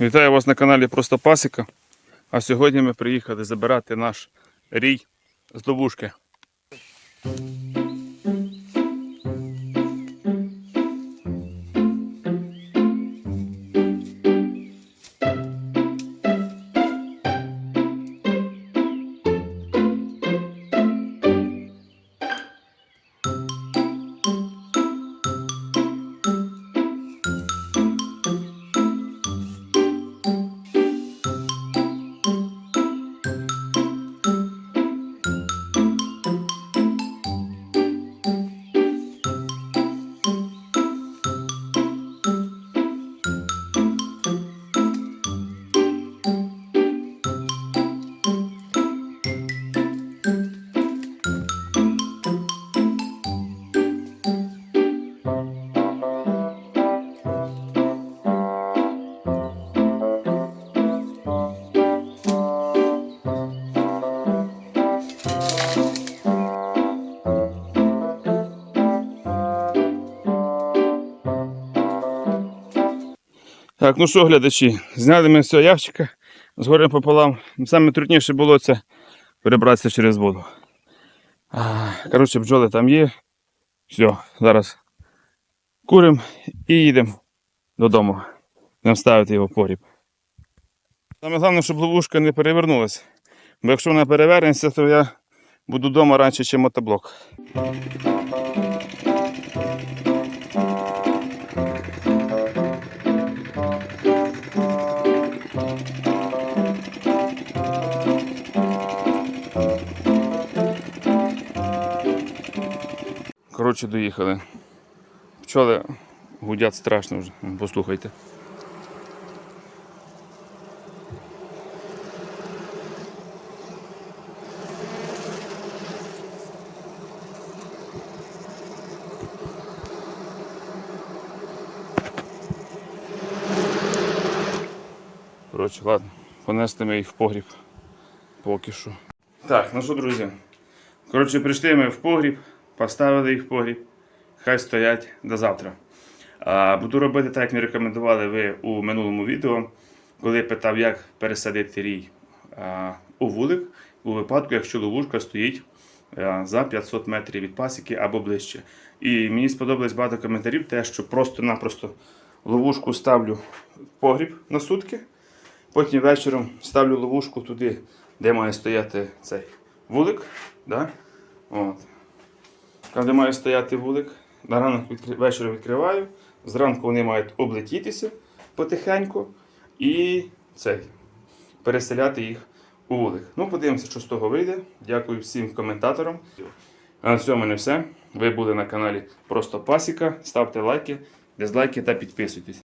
Вітаю вас на каналі Просто Пасіка. А сьогодні ми приїхали забирати наш рій з ловушки. Так, ну що, глядачі, зняли ми з цього ящика з горем пополам. Саме трудніше було це перебратися через воду. Коротше, бджоли там є. Все, зараз куримо і їдемо додому. Будемо ставити його в погріб. Саме головне, щоб ловушка не перевернулася. Бо якщо вона перевернеться, то я буду вдома раніше, ніж мотоблок. Коротше, доїхали. Пчоли гудять страшно вже. Послухайте. Коротше, ладно, понести ми їх в погріб. Поки що. Так, ну що, друзі. Коротше, прийшли ми в погріб, поставили їх в погріб. Хай стоять до завтра. А, буду робити так, як мені рекомендували ви у минулому відео, коли я питав, як пересадити рій а, у вулик, у випадку, якщо ловушка стоїть а, за 500 метрів від пасіки або ближче. І мені сподобалось багато коментарів, те, що просто-напросто ловушку ставлю в погріб на сутки. Потім вечором ставлю ловушку туди, де має стояти цей вулик. Да? От. Там, де має стояти вулик, на ранок відкри... вечора відкриваю. Зранку вони мають облетітися потихеньку і цей, переселяти їх у вулик. Ну, подивимося, що з того вийде. Дякую всім коментаторам. А на цьому не все. Ви були на каналі Просто Пасіка. Ставте лайки, дизлайки та підписуйтесь.